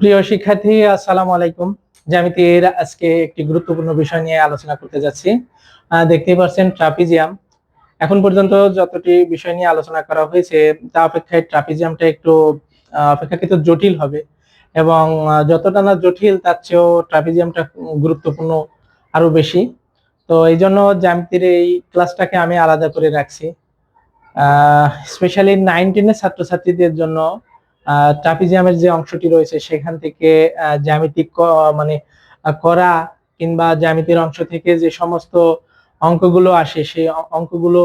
প্রিয় শিক্ষার্থী, আসসালামু আলাইকুম। জ্যামিতির আজকে একটি গুরুত্বপূর্ণ বিষয় নিয়ে আলোচনা করতে যাচ্ছি। দেখতেই পাচ্ছেন ট্রাপিজিয়াম। এখন পর্যন্ত যতটি বিষয় নিয়ে আলোচনা করা হয়েছে, তা অপেক্ষায় ট্রাপিজিয়ামটা একটু অপেক্ষাকৃত জটিল হবে এবং যতটা না জটিল, তার চেয়েও ট্রাপিজিয়ামটা গুরুত্বপূর্ণ আরও বেশি। তো এই জন্য জ্যামিতির এই ক্লাসটাকে আমি আলাদা করে রাখছি। স্পেশালি নাইন টেনের ছাত্রছাত্রীদের জন্য ট্রাপিজিয়ামের যে অংশটি রয়েছে, সেখান থেকে জ্যামিতিক মানে করা কিংবা জ্যামিতির অংশ থেকে যে সমস্ত অঙ্কগুলো আসে, সেই অঙ্কগুলো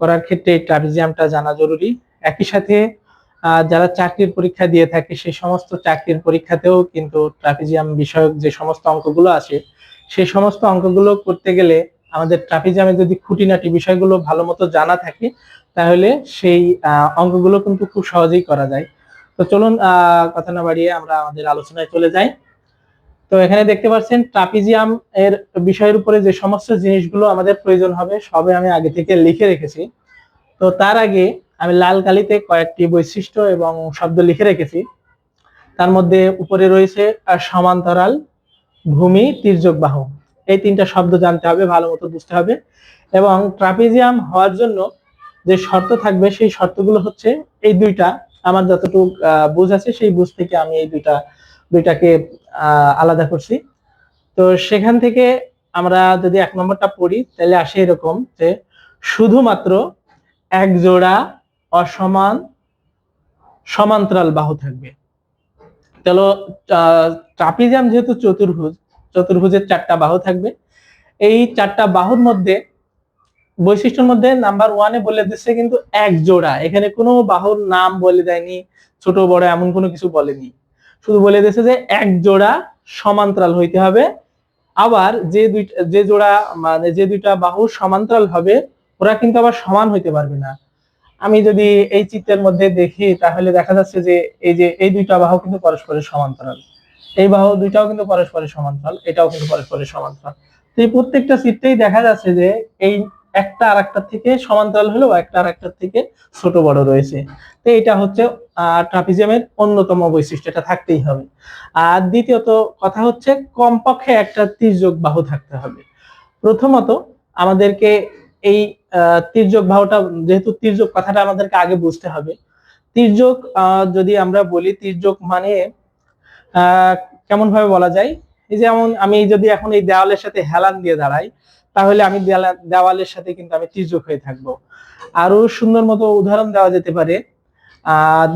করার ক্ষেত্রে ট্রাপিজিয়ামটা জানা জরুরি। একই সাথে যারা চাকরির পরীক্ষা দিয়ে থাকে সেই সমস্ত চাকরির পরীক্ষাতেও কিন্তু ট্রাপিজিয়াম বিষয়ক যে সমস্ত অঙ্কগুলো আসে সেই সমস্ত অঙ্কগুলো করতে গেলে আমাদের ট্রাপিজিয়ামের যদি খুঁটিনাটি বিষয়গুলো ভালো মতো জানা থাকে, তাহলে সেই অঙ্কগুলো কিন্তু খুব সহজেই করা যায়। তো চলুন কথা না বাড়িয়ে আমরা আমাদের আলোচনায় চলে যাই। তো এখানে দেখতে পাচ্ছেন, ট্রাপিজিয়াম এর বিষয়ের উপরে যে সমস্ত জিনিসগুলো আমাদের প্রয়োজন হবে, সবে আমি আগে থেকে লিখে রেখেছি। তো তার আগে আমি লাল কালিতে কয়েকটি বৈশিষ্ট্য এবং শব্দ লিখে রেখেছি। তার মধ্যে উপরে রয়েছে সমান্তরাল, ভূমি, তির্যক বাহু। এই তিনটা শব্দ জানতে হবে, ভালো মতো বুঝতে হবে। এবং ট্রাপিজিয়াম হওয়ার জন্য যে শর্ত থাকবে, সেই শর্তগুলো হচ্ছে এই দুইটা। আমার যতটুকু বুঝ আছে, সেই বুঝ থেকে আমি এই দুইটা, দুইটাকে আলাদা করছি। তো সেখান থেকে আমরা যদি এক নম্বরটা পড়ি, তাহলে আসে এরকম যে শুধুমাত্র এক জোড়া অসমান সমান্তরাল বাহু থাকবে। তাহলে ট্রাপিজিয়াম যেহেতু চতুর্ভুজ, চতুর্ভুজের চারটা বাহু থাকবে। এই চারটা বাহুর মধ্যে বৈশিষ্ট্যের মধ্যে নাম্বার ওয়ানে বলে দিচ্ছে কিন্তু এক জোড়া। এখানে কোনো বাহুর নাম বলে দেয়নি, ছোট, বড় এমন কোনো কিছু বলেনি। শুধু বলে দিয়েছে যে এক জোড়া সমান্তরাল হইতে হবে। আবার যে দুইটা যে জোড়া মানে যে দুইটা বাহু সমান্তরাল হবে, ওরা কিন্তু আবার সমান হইতে পারবে না। আমি যদি এই চিত্রের মধ্যে দেখি, তাহলে দেখা যাচ্ছে যে এই যে, এই দুইটা বাহু কিন্তু পরস্পরের সমান্তরাল। এই বাহু দুইটাও কিন্তু পরস্পরের সমান্তরাল, এটাও কিন্তু পরস্পরের সমান্তরাল। তো এই প্রত্যেকটা চিত্রেই দেখা যাচ্ছে যে এই একটা আর একটা থেকে সমান্তরাল হলেও একটা আর একটার থেকে ছোট বড় রয়েছে। তো এটা হচ্ছে ট্রাপিজিয়ামের অন্যতম বৈশিষ্ট্য, এটা থাকতেই হবে। আর দ্বিতীয়ত কথা হচ্ছে, কমপক্ষে একটা তির্যক বাহু থাকতে হবে। প্রথমত আমাদেরকে এই তির্যক বাহুটা, যেহেতু তির্যক কথাটা আমাদেরকে আগে বুঝতে হবে তির্যক যদি আমরা বলি তির্যক মানে কেমন ভাবে বলা যায়? এই যেমন আমি যদি এখন এই দেওয়ালের সাথে হেলান দিয়ে দাঁড়াই তাহলে আমি দেওয়ালে- দেওয়ালের সাথে কিন্তু আমি তির্যক হয়ে থাকব। আরও সুন্দর মতো উদাহরণ দেওয়া যেতে পারে।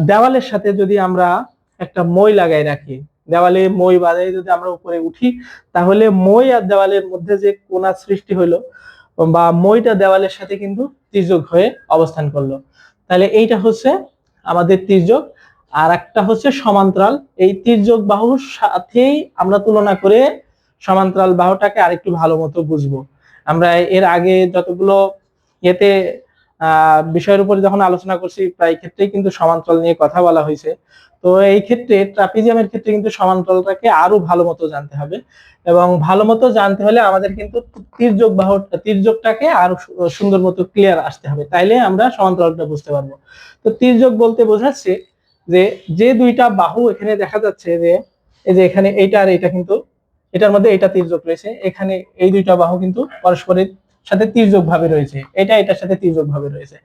দেওয়ালের সাথে যদি আমরা একটা মই লাগাই রাখি, দেওয়ালে মই বাজাই যদি আমরা উপরে উঠি, তাহলে মই আর দেওয়ালের মধ্যে যে কোনা সৃষ্টি হলো বা মইটা দেওয়ালের সাথে কিন্তু তির্যক হয়ে অবস্থান করল। তাহলে এইটা হচ্ছে আমাদের তির্যক। আর একটা হচ্ছে সমান্তরাল। এই তির্যক বাহুর সাথেই আমরা তুলনা করে সমান্তরাল বাহুটাকে আরেকটু ভালো মতো বুঝব। আমরা এর আগে যতগুলো আহ বিষয়ের উপরে যখন আলোচনা করছি, প্রায় ক্ষেত্রেই কিন্তু সমান্তরাল নিয়ে কথা বলা হয়েছে। তো এই ক্ষেত্রে ট্রাপিজিয়ামের ক্ষেত্রে কিন্তু সমান্তরালটাকে আরও ভালো মতো জানতে হবে এবং ভালো মতো জানতে হলে আমাদের কিন্তু তির্যক বাহু তির্যকটাকে আরও সুন্দর মতো ক্লিয়ার আসতে হবে। তাইলে আমরা সমান্তরালটা বুঝতে পারব। তো তির্যক বলতে বোঝাচ্ছে যে যে দুইটা বাহু এখানে দেখা যাচ্ছে যে, এই যে এখানে এইটা আর এইটা কিন্তু এটার মধ্যে এটা তির্যক রয়েছে। এখানে এই দুইটা বাহু কিন্তু পরস্পরের সাথে তির্যক ভাবে রয়েছে। এটা এটার সাথে তির্যক ভাবে রয়েছে।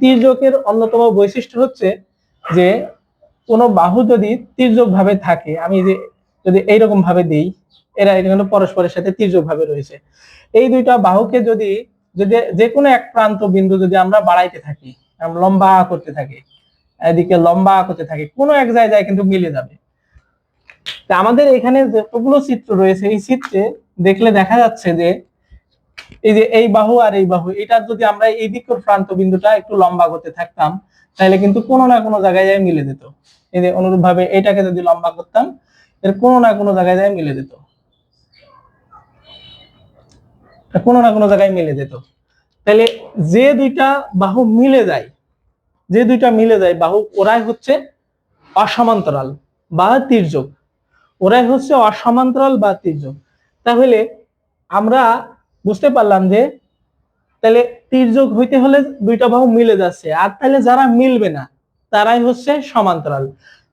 তির্যকের অন্যতম বৈশিষ্ট্য হচ্ছে যে কোনো বাহু যদি তির্যক ভাবে থাকে, আমি যে যদি এইরকম ভাবে দেই, এরা এটা কিন্তু পরস্পরের সাথে তির্যক ভাবে রয়েছে। এই দুইটা বাহুকে যদি যদি যে কোনো এক প্রান্ত বিন্দু যদি আমরা বাড়াইতে থাকি, লম্বা করতে থাকি, এদিকে লম্বা করতে থাকি, কোনো এক জায়গায় কিন্তু মিলে যাবে। তা আমাদের এখানে যতগুলো চিত্র রয়েছে, এই চিত্রে দেখলে দেখা যাচ্ছে যে এই যে এই বাহু আর এই বাহু এটা যদি আমরা এই দিকের প্রান্ত বিন্দুটা একটু লম্বা করতে থাকতাম, তাহলে কিন্তু কোনো না কোনো জায়গায় যায় মিলে যেত। এই যে অনুরূপ ভাবে এটাকে যদি লম্বা করতাম, এর কোনো না কোনো জায়গায় যায় মিলে যেত। কোনো না কোনো জায়গায় মিলে যেত। তাহলে যে দুইটা বাহু মিলে যায়, যে দুইটা মিলে যায় বাহু, ওরাই হচ্ছে অসমান্তরাল বা তির্যক ওরাই হচ্ছে অসমান্তরাল বা তির্যক তাহলে আমরা বুঝতে পারলাম যে তাহলে তির্যক হইতে হলে দুইটা বাহু মিলে যাচ্ছে, আর তাহলে যারা মিলবে না, তারাই হচ্ছে সমান্তরাল।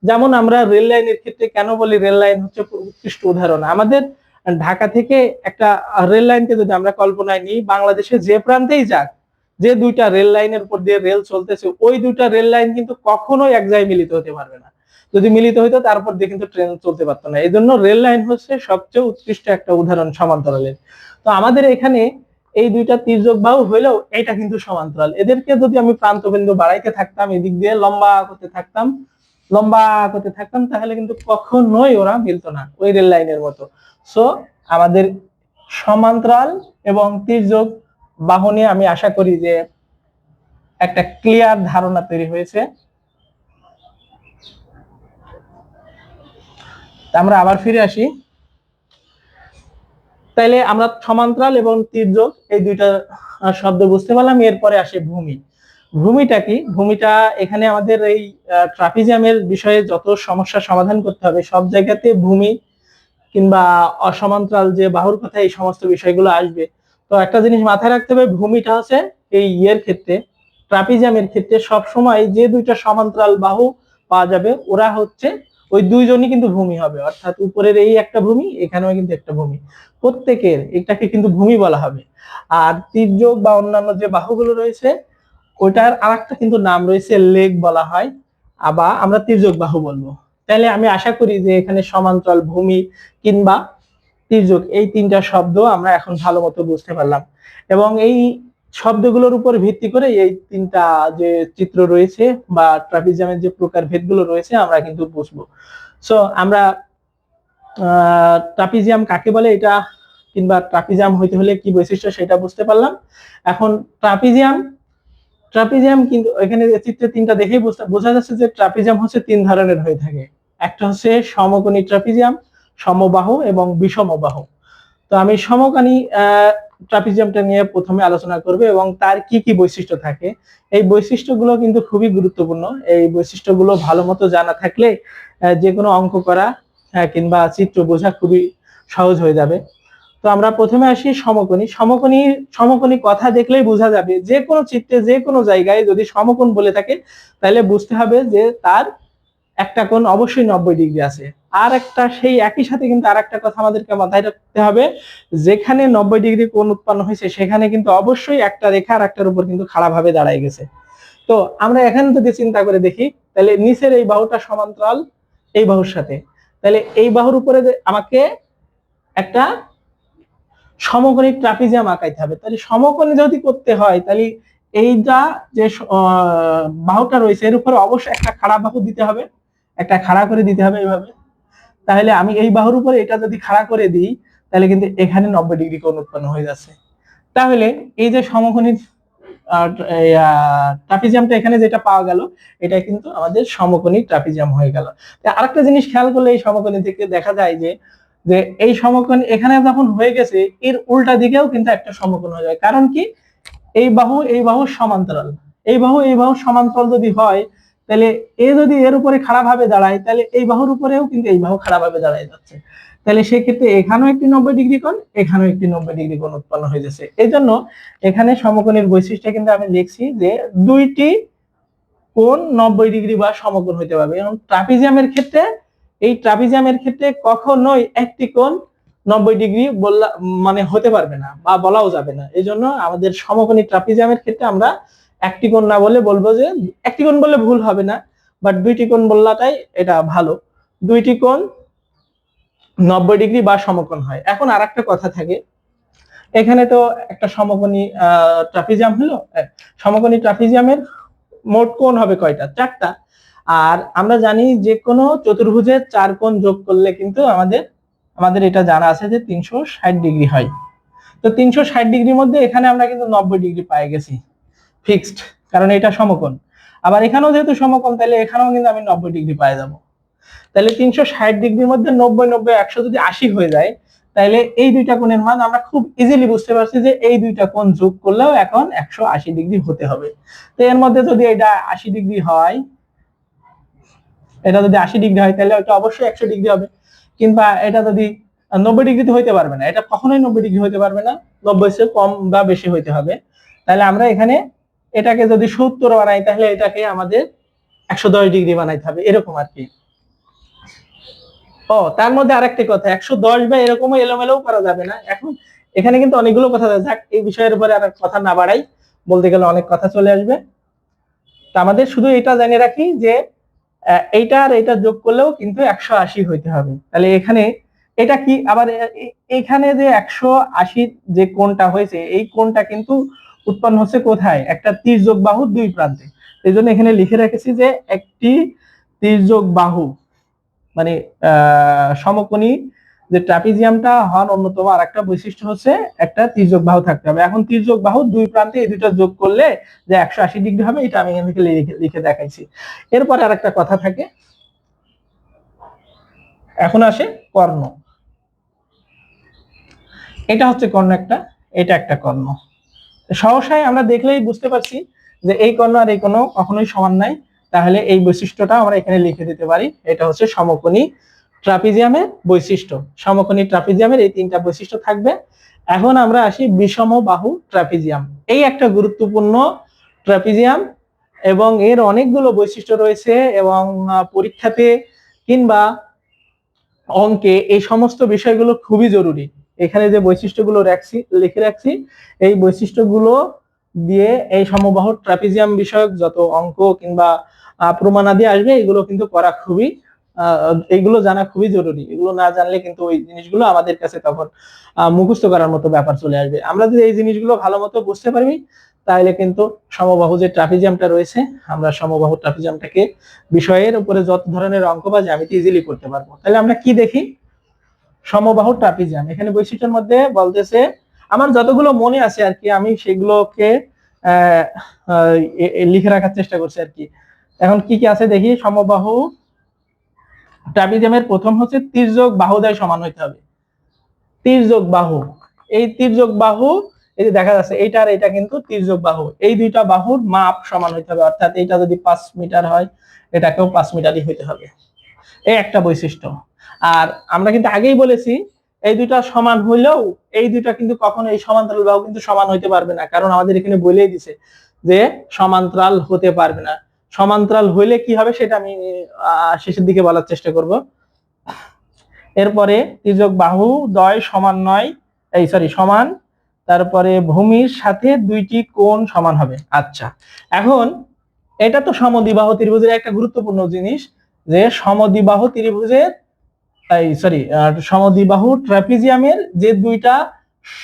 যেমন আমরা রেল লাইনের ক্ষেত্রে কেন বলি রেল লাইন হচ্ছে উৎকৃষ্ট উদাহরণ? আমাদের ঢাকা থেকে একটা রেল লাইনকে যদি আমরা কল্পনায় নিই বাংলাদেশের যে প্রান্তেই যাক, যে দুইটা রেল লাইনের উপর দিয়ে রেল চলতেছে, ওই দুইটা রেল লাইন কিন্তু কখনোই এক জায়গায় মিলিত হতে পারবে না। যদি মিলিত হইতো, তারপর দিয়ে কিন্তু ট্রেন চলতে পারতো না। এই জন্য রেল লাইন হচ্ছে সবচেয়ে উৎকৃষ্ট একটা উদাহরণ সমান্তরালের। তো আমাদের এখানে এই দুইটা তির্যক বাহু হইলেও এটা কিন্তু সমান্তরাল। এদেরকে যদি আমি প্রান্তবিন্দু বাড়াইতে থাকতাম, এদিক দিয়ে লম্বা করতে থাকতাম, লম্বা করতে থাকতাম, তাহলে কিন্তু কখনোই ওরা মিলতো না, ওই রেল লাইনের মতো। সো আমাদের সমান্তরাল এবং তির্যক বাহু নিয়ে আমি আশা করি যে একটা ক্লিয়ার ধারণা তৈরি হয়েছে। আমরা আবার ফিরে আসি। তাইলে আমরা সমান্তরাল এবং তির্যক এই দুইটা শব্দ বুঝতে পারলাম। এরপরে আসে ভূমি। ভূমিটা কি? ভূমিটা এখানে আমাদের এই ট্রাপিজিয়ামের বিষয়ে যত সমস্যা সমাধান করতে হবে, সব জায়গাতে ভূমি কিংবা অসমান্তরাল যে বাহুর কথা, এই সমস্ত বিষয়গুলো আসবে। তো একটা জিনিস মাথায় রাখতে হবে, ভূমিটা হচ্ছে এই ইয়ের ক্ষেত্রে, ট্রাপিজিয়ামের ক্ষেত্রে সব সময় যে দুইটা সমান্তরাল বাহু পাওয়া যাবে, ওরা হচ্ছে ওই দুইজনই কিন্তু ভূমি হবে। অর্থাৎ উপরের এই একটা ভূমি, এখানেও কিন্তু একটা ভূমি। প্রত্যেকের এটাকে কিন্তু ভূমি বলা হবে। আর তির্যক বা অন্যান্য যে বাহুগুলো রয়েছে ওটার আরেকটা কিন্তু নাম রয়েছে লেগ বলা হয়। আবার আমরা তির্যক বাহু বলব। তাহলে আমি আশা করি যে এখানে সমান্তরাল ভূমি কিংবা তির্যক এই তিনটা শব্দ আমরা এখন ভালো মতো বুঝতে পারলাম। এবং এই শব্দগুলোর উপর ভিত্তি করে এই তিনটা যে চিত্র রয়েছে বা ট্রাপিজিয়ামের যে প্রকার ভেদগুলো রয়েছে, আমরা কিন্তু বুঝব। সো আমরা ট্রাপিজিয়াম কাকে বলে এটা কিংবা ট্রাপিজিয়াম হইতে হলে কি বৈশিষ্ট্য সেটা বুঝতে পারলাম। এখন ট্রাপিজিয়াম ট্রাপিজিয়াম কিন্তু এখানে চিত্রে তিনটা দেখেই বোঝা যাচ্ছে যে ট্রাপিজিয়াম হচ্ছে তিন ধরনের হয়ে থাকে। একটা হচ্ছে সমকোণী ট্রাপিজিয়াম সমবাহু এবং বিষমবাহু। তো আমি সমকানী ট্রাপিজিয়ামটা নিয়ে প্রথমে আলোচনা করবে এবং তার কি কি বৈশিষ্ট্য থাকে। এই বৈশিষ্ট্যগুলো কিন্তু খুবই গুরুত্বপূর্ণ। এই বৈশিষ্ট্যগুলো ভালো মতো জানা থাকলে যে কোনো অঙ্ক করা কিংবা চিত্র বোঝা খুবই সহজ হয়ে যাবে। তো আমরা প্রথমে আসি সমকোণী। সমকোণী সমকোণী কথা দেখলেই বোঝা যাবে যে কোনো চিত্রে, যে কোনো জায়গায় যদি সমকোণ বলে থাকে, তাহলে বুঝতে হবে যে তার একটা কোণ অবশ্যই নব্বই ডিগ্রি আছে। আর একটা সেই একই সাথে কিন্তু আর একটা কথা আমাদেরকে মাথায় রাখতে হবে, যেখানে নব্বই ডিগ্রি কোণ উৎপন্ন হয়েছে, সেখানে কিন্তু অবশ্যই একটা রেখা আর একটার উপর কিন্তু খাড়াভাবে দাঁড়ায় গেছে। তো আমরা এখানে যদি চিন্তা করে দেখি, তাহলে নিচের এই বাহুটা সমান্তরাল, এই বাহুর সাথে। তাহলে এই বাহুর উপরে আমাকে একটা সমকোণী ট্রাপিজিয়াম আঁকাইতে হবে। তাহলে সমকোণী যদি করতে হয়, তাহলে এইটা যে বাহুটা রয়েছে, এর উপরে অবশ্যই একটা খাড়া বাহু দিতে হবে। একটা খাড়া করে দিতে হবে এইভাবে। তাহলে আমি এই বাহুর উপরে এটা যদি খাড়া করে দিই, তাহলে কিন্তু এখানে নব্বই ডিগ্রি কোণ উৎপন্ন হয়ে যাচ্ছে। তাহলে এই যে সমকোণী ট্রাপিজিয়ামটা এখানে যেটা পাওয়া গেল, এটা কিন্তু আমাদের সমকোণী ট্রাপিজিয়াম হয়ে গেল। আরেকটা জিনিস খেয়াল করলে এই সমকোণী থেকে দেখা যায় যে যে এই সমকোণ এখানে যখন হয়ে গেছে, এর উল্টা দিকেও কিন্তু একটা সমকোণ হয়ে যায়। কারণ কি? এই বাহু এই বাহু সমান্তরাল। এই বাহু এই বাহু সমান্তরাল যদি হয় তাহলে এ যদি এর উপরে খারাপ ভাবে দাঁড়ায়, তাহলে এই বাহুর উপরেও কিন্তু এই বাহু খারাপ ভাবে দাঁড়ায় যাচ্ছে। তাহলে সেক্ষেত্রে এখানেও একটি নব্বই ডিগ্রি কোণ, এখানেও একটি নব্বই ডিগ্রি কোণ উৎপন্ন হয়ে যাচ্ছে। এই জন্য এখানে সমকোণের বৈশিষ্ট্য কিন্তু আমি লিখছি যে দুইটি কোণ নব্বই ডিগ্রি বা সমকোণ হইতে পারবে। এবং ট্রাপিজিয়ামের ক্ষেত্রে, এই ট্রাপিজিয়ামের ক্ষেত্রে কখনোই একটি কোণ নব্বই ডিগ্রি বললা মানে হতে পারবে না বা বলাও যাবে না। এই জন্য আমাদের সমকোণী ট্রাপিজিয়ামের ক্ষেত্রে আমরা একটি না বলে বলব যে একটি বললে ভুল হবে না বাট দুইটি কোণ বললাটাই এটা ভালো। দুইটি কোণ নব্বই ডিগ্রি বা সমকোণ হয়। এখন আর একটা কথা থাকে, এখানে তো একটা সমকোণী ট্রাপিজিয়াম হলো সমকোণী ট্রাপিজিয়ামের মোট কোণ হবে কয়টা? চারটা। আর আমরা জানি যে কোনো চতুর্ভুজের চার কোণ যোগ করলে কিন্তু আমাদের আমাদের এটা জানা আছে যে তিনশো ষাট ডিগ্রি হয়। তো তিনশো ষাট ডিগ্রির মধ্যে এখানে আমরা কিন্তু নব্বই ডিগ্রি পেয়ে গেছি। ফিক্সড, কারণ এটা সমকোণ। আবার এখানেও যেহেতু সমকোণ, তাহলে এখানেও কিন্তু আমি নব্বই ডিগ্রি পেয়ে যাব। তাহলে তিনশো ষাট ডিগ্রির মধ্যে নব্বই নব্বই, একশো যদি আশি হয়ে যায়, তাহলে এই দুইটা কোণের মান আমরা খুব ইজিলি বুঝতে পারছি যে এই দুইটা কোণ যোগ করলেও এখন একশো আশি ডিগ্রি হতে হবে। তো এর মধ্যে যদি এটা আশি ডিগ্রি হয়, এটা যদি আশি ডিগ্রি হয়, তাহলে ওটা অবশ্যই একশো ডিগ্রি হবে। কিংবা এটা যদি নব্বই ডিগ্রিতে হইতে পারবে না, এটা কখনোই নব্বই ডিগ্রি হইতে পারবে না, নব্বই কম বা বেশি হইতে হবে। তাহলে আমরা এখানে এটাকে যদি সত্তর বানাই, তাহলে এটাকে আমাদের একশো দশ ডিগ্রি বানাইতে হবে, এরকম আর কি। ও, তার মধ্যে আরেকটি কথা, একশো দশ বা এরকম এলোমেলোও করা যাবে না। এখন এখানে কিন্তু অনেকগুলো কথা যাক, এই বিষয়ের উপরে আর কথা না বাড়াই, বলতে গেলে অনেক কথা চলে আসবে। তা আমাদের শুধু এটা জানিয়ে রাখি যে এইটা আর এটা যোগ করলেও কিন্তু একশো আশি হইতে হবে। তাহলে এখানে এটা কি, আবার এখানে যে একশো আশি যে কোনটা হয়েছে, এই কোনটা কিন্তু উৎপন্ন হচ্ছে কোথায়? একটা তির্যক বাহু দুই প্রান্তে। এই জন্য এখানে লিখে রেখেছি যে একটি তির্যক বাহু মানে সমকোণী যে ট্রাপিজিয়ামটা, হন অন্যতম আর একটা বৈশিষ্ট্য হচ্ছে একটা তির্যক বাহু থাকতে হবে। এখন তির্যক বাহু দুই প্রান্তে এই দুটো যোগ করলে যে একশো আশি ডিগ্রি হবে, এটা আমি এখান থেকে লিখে দেখাইছি। এরপরে আর একটা কথা থাকে। এখন আসে কর্ণ। এটা হচ্ছে কর্ণ একটা, এটা একটা কর্ণ। সহসায় আমরা দেখলেই বুঝতে পারছি যে এই কর্ণ আর এই কর্ণ কখনোই সমান নাই। তাহলে এই বৈশিষ্ট্যটা আমরা এখানে লিখে দিতে পারি। এটা হচ্ছে সমকোণী ট্রাপিজিয়ামের বৈশিষ্ট্য। সমকোণী ট্রাপিজিয়ামের এই তিনটা বৈশিষ্ট্য থাকবে। এখন আমরা আসি বিষম বাহু ট্রাপিজিয়াম। এই একটা গুরুত্বপূর্ণ ট্রাপিজিয়াম এবং এর অনেকগুলো বৈশিষ্ট্য রয়েছে এবং পরীক্ষাতে কিংবা অঙ্কে এই সমস্ত বিষয়গুলো খুবই জরুরি। এখানে যে বৈশিষ্ট্যগুলো রাখছি, লিখে রাখছি, এই বৈশিষ্ট্যগুলো দিয়ে এই সমবাহ ট্রাপিজিয়াম বিষয়ক যত অঙ্ক কিংবা প্রমাণাদি আসবে, এগুলো কিন্তু করা খুবই এগুলো জানা খুবই জরুরি। এগুলো না জানলে কিন্তু ওই জিনিসগুলো আমাদের কাছে তখন মুখস্থ করার মতো ব্যাপার চলে আসবে। আমরা যদি এই জিনিসগুলো ভালো মতো বুঝতে পারবি তাহলে কিন্তু সমবাহু যে ট্রাপিজিয়ামটা রয়েছে, আমরা সমবাহু ট্রাপিজিয়ামটাকে বিষয়ের উপরে যত ধরনের অঙ্ক বা জ্যামিতি ইজিলি করতে পারব। তাহলে আমরা কি দেখি? সমবাহু ট্রাপিজিয়াম। এখানে বৈশিষ্ট্যের মধ্যে বলতেছে, আমার যতগুলো মনে আছে আর কি, আমি সেগুলোকে লিখে রাখার চেষ্টা করছি আর কি। এখন কি কি আছে দেখি? সমবাহু ট্রাপিজিয়ামের প্রথম হচ্ছে তির্যক বাহুদয় সমান হইতে হবে। তির্যক বাহু। এই তির্যক বাহু, এই যে দেখা যাচ্ছে, এইটা আর এটা কিন্তু তির্যক বাহু। এই দুইটা বাহুর মাপ সমান হইতে হবে, অর্থাৎ এইটা যদি পাঁচ মিটার হয়, এটাকেও পাঁচ মিটারই হইতে হবে। এই একটা বৈশিষ্ট্য। আর আমরা কিন্তু আগেই বলেছি, এই দুইটা সমান হইলেও এই দুইটা কিন্তু কখনো এই সমান্তরাল বাহু কিন্তু সমান হইতে পারবে না। কারণ আমাদের এখানে বলেই দিছে যে সমান্তরাল হতে পারবে না। সমান্তরাল হইলে কি হবে সেটা আমি শেষের দিকে বলার চেষ্টা করব। এরপরে তির্যক বাহু দয় সমান নয়, এই সরি সমান। তারপরে ভূমির সাথে দুইটি কোণ সমান হবে। আচ্ছা এখন এটা তো সমদিবাহ ত্রিভুজের একটা গুরুত্বপূর্ণ জিনিস যে সমদিবাহ ত্রিভুজের এই সরি সমদ্বিবাহু ট্রাপিজিয়ামের যে দুইটা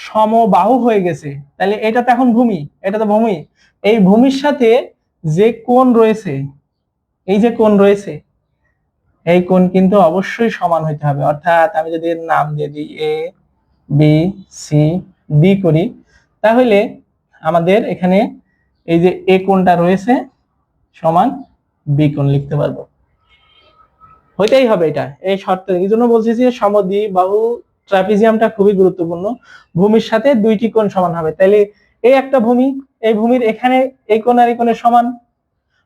সমবাহু হয়ে গেছে, তাহলে এটা তো এখন ভূমি এটা তো ভূমি। এই ভূমির সাথে যে কোণ রয়েছে, এই যে কোণ রয়েছে, এই কোণ কিন্তু অবশ্যই সমান হইতে হবে। অর্থাৎ আমি যদি নাম দিয়ে দিই এ বি সি ডি করি, তাহলে আমাদের এখানে এই যে এ কোণটা রয়েছে, সমান বি কোণ লিখতে পারব। হইতেই হবে এটা, এই শর্ত। এই জন্য বলছি যে সমদ্বি বাহু ট্রাপিজিয়ামটা খুবই গুরুত্বপূর্ণ। ভূমির সাথে দুইটি কোণ সমান হবে। তাহলে এই একটা ভূমি, এই ভূমির এখানে এই কোণ আর এই কোণের সমান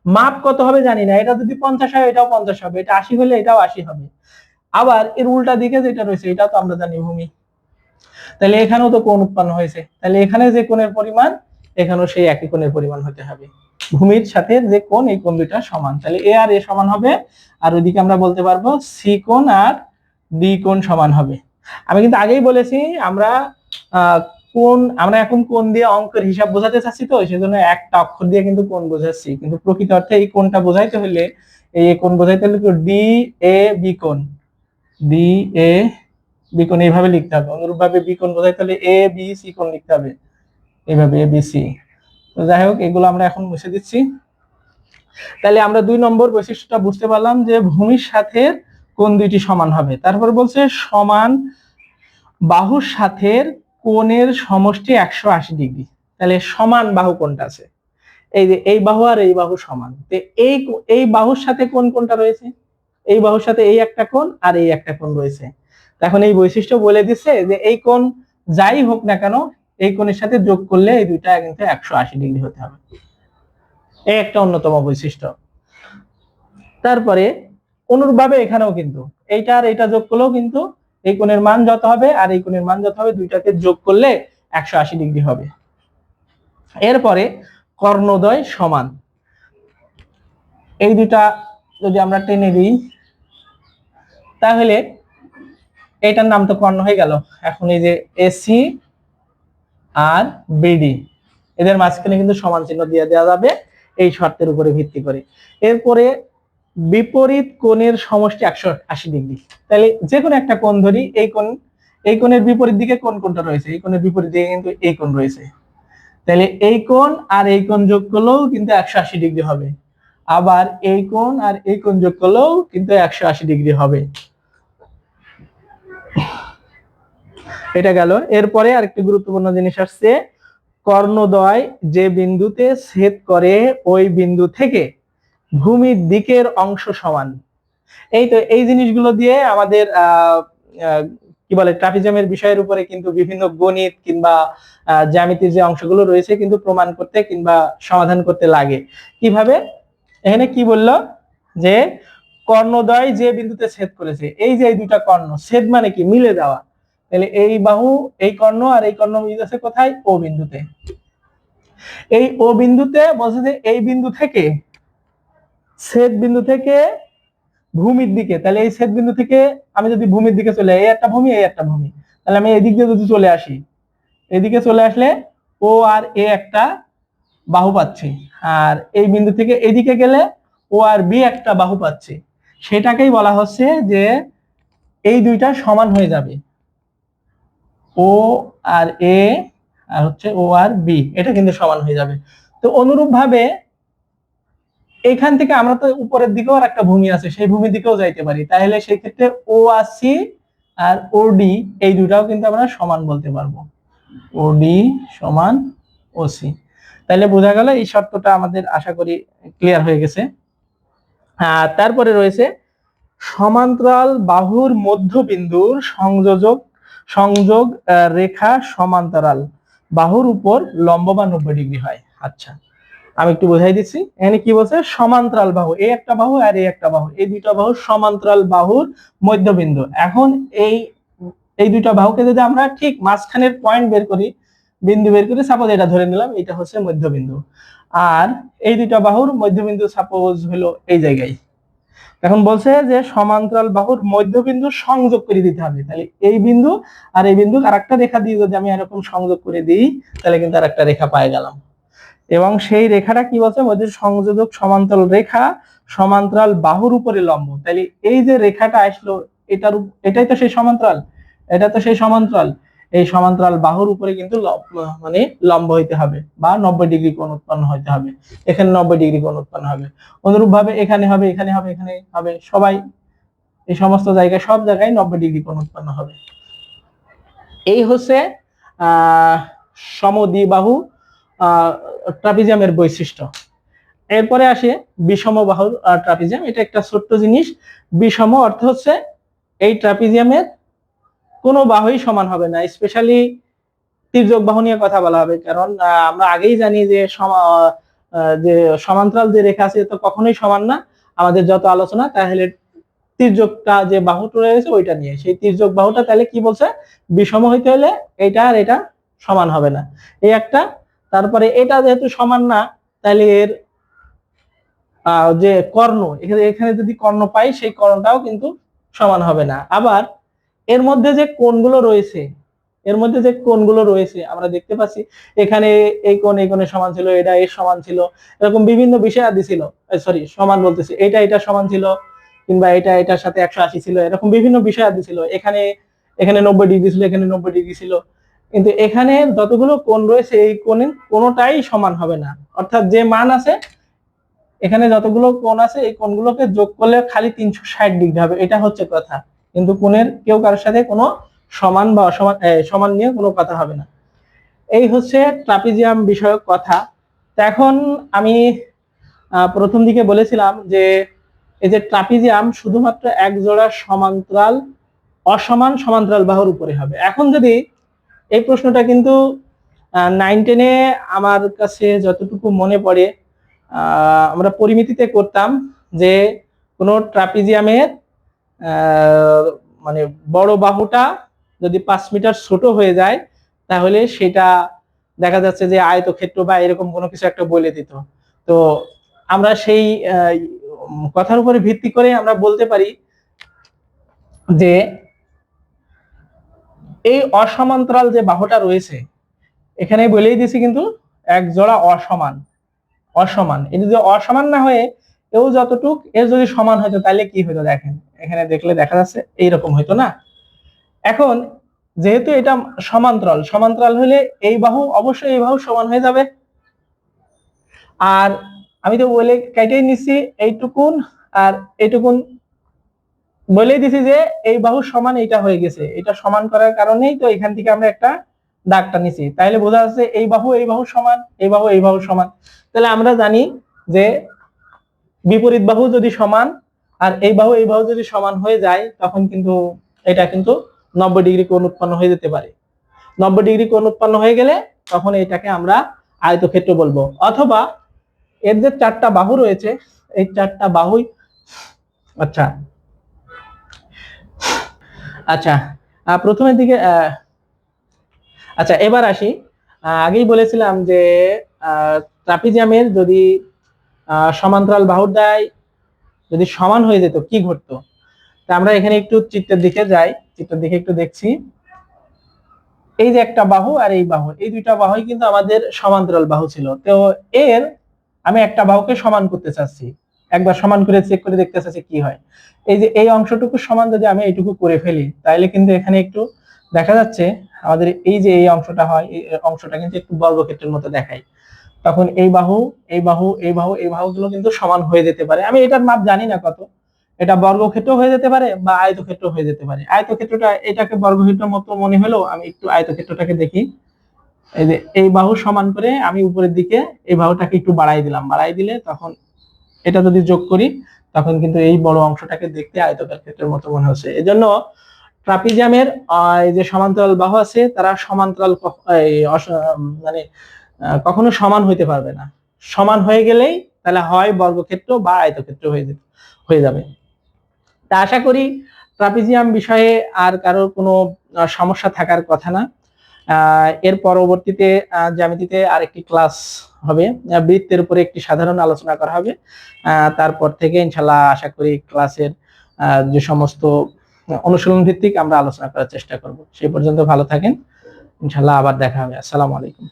মাপ কত হবে জানি না। এটা যদি পঞ্চাশ হয়, এটাও পঞ্চাশ হবে। এটা আশি হলে এটাও আশি হবে। আবার এর উল্টা দিকে যেটা রয়েছে, এটাও তো আমরা জানি ভূমি। তাহলে এখানেও তো কোণ উৎপন্ন হয়েছে। তাহলে এখানে যে কোণের পরিমাণ, এখানেও সেই একই কোণের পরিমাণ হতে হবে। ভূমির সাথে যে কোন এই কোণ দুইটা সমান। তাহলে এ আর এ সমান হবে, আর ওইদিকে আমরা বলতে পারব সি কোন আর ডি কোণ সমান হবে। আমি কিন্তু আগেই বলেছি, আমরা কোণ, আমরা এখন কোন দিয়ে অঙ্কের হিসাব বোঝাতে চাচ্ছি তো, সেজন্য একটা অক্ষর দিয়ে কিন্তু কোন বোঝাচ্ছি। কিন্তু প্রকৃত অর্থে এই কোনটা বোঝাইতে হলে, এই কোন বোঝাইতে হলে ডি, এ, বি কোণ। ডি, এ, বি কোণ, এইভাবে লিখতে হবে। অনুরূপ ভাবে বি কোণ বোঝাইতে হলে এ, বি, সি কোন লিখতে হবে। এইভাবে এ, বি, সি। তো যাই হোক, এগুলো আমরা এখন মুছে দিচ্ছি। তাহলে আমরা দুই নম্বর বৈশিষ্ট্যটা বুঝতে পারলাম যে ভূমির সাথে কোন দুইটি সমান হবে। তারপর বলছে সমান বাহুর সাথে কোণের সমষ্টি একশো আশি ডিগ্রি। তাহলে সমান বাহু কোনটা আছে? এই যে, এই বাহু আর এই বাহু সমান। এই এই বাহুর সাথে কোন কোনটা রয়েছে? এই বাহুর সাথে এই একটা কোণ আর এই একটা কোণ রয়েছে। এখন এই বৈশিষ্ট্য বলে দিচ্ছে যে এই কোণ যাই হোক না কেন এই কোণের সাথে যোগ করলে এই দুইটা কিন্তু একশো আশি ডিগ্রি হতে হবে। এই একটা অন্যতম বৈশিষ্ট্য। তারপরে অনুরূপভাবে এখানেও কিন্তু এইটা আর এইটা যোগ করলেও কিন্তু এই কোণের মান যত হবে আর এই কোণের মান যত হবে দুইটাকে যোগ করলে একশো আশি ডিগ্রি হবে। এরপরে কর্ণদয় সমান। এই দুইটা যদি আমরা টেনে দিই, তাহলে এটার নাম তো কর্ণ হয়ে গেল। এখন এই যে এসি আর বিডি এদের মাঝখানে কিন্তু সমান চিহ্ন দিয়ে দেওয়া যাবে। এই শর্তের উপরে ভিত্তি করে। এরপরে বিপরীত কোণের সমষ্টি একশো আশি ডিগ্রি। তাহলে যে কোনো একটা কোণ ধরি, এই কোণ, এই কোণের বিপরীত দিকে কোন কোনটা রয়েছে, এই কোণের বিপরীত দিকে কিন্তু এই কোণ রয়েছে। তাহলে এই কোণ আর এই কোণ যোগ করলেও কিন্তু একশো আশি ডিগ্রি হবে। আবার এই কোণ আর এই কোণ যোগ করলেও কিন্তু একশো আশি ডিগ্রি হবে। এটা গেল। এরপরে আরেকটি গুরুত্বপূর্ণ জিনিস আসছে, কর্ণদয় যে বিন্দুতে ছেদ করে ওই বিন্দু থেকে ভূমির দিকের অংশ সমান। এই তো এই জিনিসগুলো দিয়ে আমাদের কি বলে ট্রাপিজমের বিষয়ের উপরে কিন্তু বিভিন্ন গণিত কিংবা জ্যামিতির যে অংশগুলো রয়েছে কিন্তু প্রমাণ করতে কিংবা সমাধান করতে লাগে। কীভাবে? এখানে কি বলল? যে কর্ণদয় যে বিন্দুতে ছেদ করেছে, এই যে এই দুটা কর্ণ, ছেদ মানে কি? মিলে দেওয়া তাহলে এই বাহু, এই কর্ণ আর এই কর্ণ মিলেছে কোথায়? ও বিন্দুতে। এই ও বিন্দুতে বলছে যে এই বিন্দু থেকে, ছেদ বিন্দু থেকে ভূমির দিকে, তাহলে এই ছেদ বিন্দু থেকে আমি যদি ভূমির দিকে চলে এই একটা ভূমি, এই একটা ভূমি, তাহলে আমি এদিক দিয়ে যদি চলে আসি, এদিকে চলে আসলে ও আর এ একটা বাহু পাচ্ছি, আর এই বিন্দু থেকে এদিকে গেলে ও আর বি একটা বাহু পাচ্ছি। সেটাকেই বলা হচ্ছে যে এই দুইটা সমান হয়ে যাবে। ও আর এ, আর হচ্ছে ও আর বি, এটা কিন্তু সমান হয়ে যাবে। তো অনুরূপ ভাবে এখান থেকে আমরা তো উপরের দিকেও আর একটা ভূমি আছে, সেই ভূমির দিকেও যাইতে পারি। তাহলে সেই ক্ষেত্রে ও আর সি আর ও ডি, এই দুটাও কিন্তু আমরা সমান বলতে পারব। ও ডি সমান ও সি। তাহলে বোঝা গেল এই শর্তটা আমাদের আশা করি ক্লিয়ার হয়ে গেছে। আর তারপরে রয়েছে সমান্তরাল বাহুর মধ্যবিন্দুর সংযোজক সংযোগ রেখা, সমান্তরাল। বাহুর উপর লম্ব বা নব্বই ডিগ্রি হয়। আচ্ছা আমি একটু বোঝাই দিচ্ছি। এখানে কি বলছে? সমান্তরাল বাহু। এই একটা বাহু আর এই একটা বাহু। এই দুইটা বাহু সমান্তরাল বাহুর মধ্যবিন্দু। এখন এই এই দুইটা বাহুকে যদি আমরা ঠিক মাঝখানের পয়েন্ট বের করি, বিন্দু বের করি সাপোজ এটা ধরে নিলাম, এটা হচ্ছে মধ্যবিন্দু। আর এই দুইটা বাহুর মধ্যবিন্দু সাপোজ হলো এই জায়গায়। এখন বলছে যে সমান্তরাল বাহুর মধ্যবিন্দু সংযোগ করে দিতে হবে। তাহলে এই বিন্দু আর এই বিন্দু আর একটা রেখা দিয়ে যদি আমি এরকম সংযোগ করে দিই, তাহলে কিন্তু আর একটা রেখা পাই গেলাম। এবং সেই রেখাটা কি বলছে? বলছে সংযোজক সমান্তরাল রেখা, সমান্তরাল বাহুর উপরে লম্ব। তাহলে এই যে রেখাটা আসলো, এটার এটাই তো সেই সমান্তরাল, এটা তো সেই সমান্তরাল। এই সমান্তরাল বাহুর উপরে কিন্তু মানে লম্ব হইতে হবে বা নব্বই ডিগ্রি কোণ উৎপন্ন হইতে হবে। এখানে নব্বই ডিগ্রি কোণ উৎপন্ন হবে। অনুরূপ ভাবে এখানে হবে এখানে হবে এখানে হবে, সবাই এই সমস্ত জায়গায়, সব জায়গায় নব্বই ডিগ্রি কোণ উৎপন্ন হবে। এই হচ্ছে সমদ্বিবাহু ট্রাপিজিয়ামের বৈশিষ্ট্য। এরপরে আসে বিষম বাহুর ট্রাপিজিয়াম। এটা একটা ছোট্ট জিনিস। বিষম অর্থ হচ্ছে এই ট্রাপিজিয়ামের কোনো বাহুই সমান হবে না স্পেশালি তির্যক বাহু নিয়ে কথা বলা হবে। কারণ আমরা আগেই জানি যে যে সমান্তরাল যে রেখা আছে তো কখনোই সমান না। আমাদের যত আলোচনা, তাহলে তির্যকটা যে বাহুটা রয়েছে, ওইটা নিয়ে। সেই তির্যক বাহুটা তাহলে কি বলছে? বিষম হইতে হলে এটা আর এটা সমান হবে না। এই একটা, তারপরে এটা যেহেতু সমান না, তাহলে এর যে কর্ণ, এখানে এখানে যদি কর্ণ পাই, সেই কর্ণটাও কিন্তু সমান হবে না। আবার এর মধ্যে যে কোণগুলো রয়েছে, এর মধ্যে যে কোণগুলো রয়েছে, আমরা দেখতে পাচ্ছি এখানে এই কোণ, এই কোণের সমান ছিল, এটা এর সমান ছিল, এরকম বিভিন্ন বিষয় আদি ছিল সরি সমান বলতেছি, এটা এটা সমান ছিল কিংবা এটা এটার সাথে একশো আশি ছিল, এরকম বিভিন্ন বিষয় আদি ছিল, এখানে এখানে নব্বই ডিগ্রি ছিল, এখানে নব্বই ডিগ্রি ছিল, কিন্তু এখানে যতগুলো কোণ রয়েছে, এই কোণের কোনোটাই সমান হবে না, অর্থাৎ যে মান আছে, এখানে যতগুলো কোণ আছে, এই কোণগুলোকে যোগ করলে খালি তিনশো ষাট ডিগ্রি হবে, এটা হচ্ছে কথা। কিন্তু কোণের কেউ কারোর সাথে কোনো সমান বা অসমান সমান নিয়ে কোনো কথা হবে না। এই হচ্ছে ট্রাপিজিয়াম বিষয়ক কথা। এখন আমি প্রথম দিকে বলেছিলাম যে এই যে ট্রাপিজিয়াম শুধুমাত্র এক জোড়া সমান্তরাল, অসমান সমান্তরাল বাহুর উপরে হবে। এখন যদি এই প্রশ্নটা কিন্তু নাইন টেনে আমার কাছে যতটুকু মনে পড়ে আমরা পরিমিতিতে করতাম যে কোনো ট্রাপিজিয়ামের মানে বড় বাহুটা যদি পাঁচ মিটার ছোট হয়ে যায়, তাহলে সেটা দেখা যাচ্ছে যে আয়তক্ষেত্র বা এরকম কোনো কিছু একটা বলে দিত। তো আমরা সেই কথার উপরে ভিত্তি করে আমরা বলতে পারি যে এই অসমান্তরাল যে বাহুটা রয়েছে, এখানে বলেই দিছি কিন্তু এক জোড়া অসমান অসমান। এটা যদি অসমান না হয়ে এও যতটুক, এর যদি সমান হতো, তাহলে কি হতো দেখেন? এখানে দেখলে দেখা যাচ্ছে এইরকম হইতো না। এখন যেহেতু এটা সমান্তরাল সমান্তরাল হলে এই বাহু অবশ্যই এই বাহু সমান হয়ে যাবে। আর আমি তো বলে কেটেই নিছি এইটুকুন, আর এইটুকুন বলেই দিছি যে এই বাহু সমান এটা হয়ে গেছে। এটা সমান করার কারণেই তো এখান থেকে আমরা একটা দাগটা নিছি। তাইলে বোঝা যাচ্ছে এই বাহু এই বাহু সমান, এই বাহু এই বাহু সমান। তাহলে আমরা জানি যে বিপরীত বাহু যদি সমান আর এই বাহু এই বাহু যদি সমান হয়ে যায়, তখন কিন্তু এটা কিন্তু নব্বই ডিগ্রি কোণ উৎপন্ন হয়ে যেতে পারে। নব্বই ডিগ্রি কোণ উৎপন্ন হয়ে গেলে তখন এটাকে আমরা আয়তক্ষেত্র বলব। অথবা এর যে চারটা বাহু রয়েছে, এই চারটা বাহুই আচ্ছা আচ্ছা প্রথমের দিকে আচ্ছা এবার আসি। আগেই বলেছিলাম যে ট্রাপিজিয়ামের যদি সমান্তরাল বাহুর দায় যদি সমান হয়ে যেত, কি ঘটতো? তা আমরা এখানে একটু চিত্রের দিকে যাই। চিত্রের দিকে একটু দেখছি। এই যে একটা বাহু আর এই বাহু, এই দুইটা বাহুই কিন্তু আমাদের সমান্তরাল বাহু ছিল। তো এর আমি একটা বাহুকে সমান করতে চাচ্ছি। একবার সমান করে চেক করে দেখতে চাচ্ছি কি হয়। এই যে এই অংশটুকু সমান যদি আমি এইটুকু করে ফেলি তাহলে কিন্তু এখানে একটু দেখা যাচ্ছে আমাদের এই যে এই অংশটা হয়, এই অংশটা কিন্তু একটু বর্গক্ষেত্রের মতো দেখায়। তখন এই বাহু এই বাহু এই বাহু, এই বাহুগুলো কিন্তু সমান হয়ে যেতে পারে। আমি এটার মাপ জানি না কত। এটা বর্গক্ষেত্র হয়ে যেতে পারে বা আয়তক্ষেত্র হয়ে যেতে পারে। আয়তক্ষেত্রটা এটাকে বর্গক্ষেত্রের মতো মনে হলো আমি একটু আয়তক্ষেত্রটাকে দেখি। এই যে এই বাহু সমান করে আমি উপরের দিকে এই বাহুটাকে একটু বাড়াই দিলাম। বাড়াই দিলে তখন এটা যদি যোগ করি, তখন কিন্তু এই বড় অংশটাকে দেখতে আয়তকার ক্ষেত্রের মতো মনে হচ্ছে। এজন্য ট্রাপিজিয়ামের যে সমান্তরাল বাহু আছে, তারা সমান্তরাল মানে কখনো সমান হইতে পারবে না। সমান হয়ে গেলেই তাহলে হয় বর্গক্ষেত্র বা আয়তক্ষেত্র হয়ে হয়ে যাবে। তা আশা করি ট্রাপিজিয়াম বিষয়ে আর কারোর কোনো সমস্যা থাকার কথা না। এর পরবর্তীতে জ্যামিতিতে আরেকটি ক্লাস হবে। বৃত্তের উপরে একটি সাধারণ আলোচনা করা হবে। তারপর থেকে ইনশাল্লাহ আশা করি ক্লাসের যে সমস্ত অনুশীলন ভিত্তিক আমরা আলোচনা করার চেষ্টা করব। সেই পর্যন্ত ভালো থাকেন। ইনশাল্লাহ আবার দেখা হবে। আসসালামু আলাইকুম।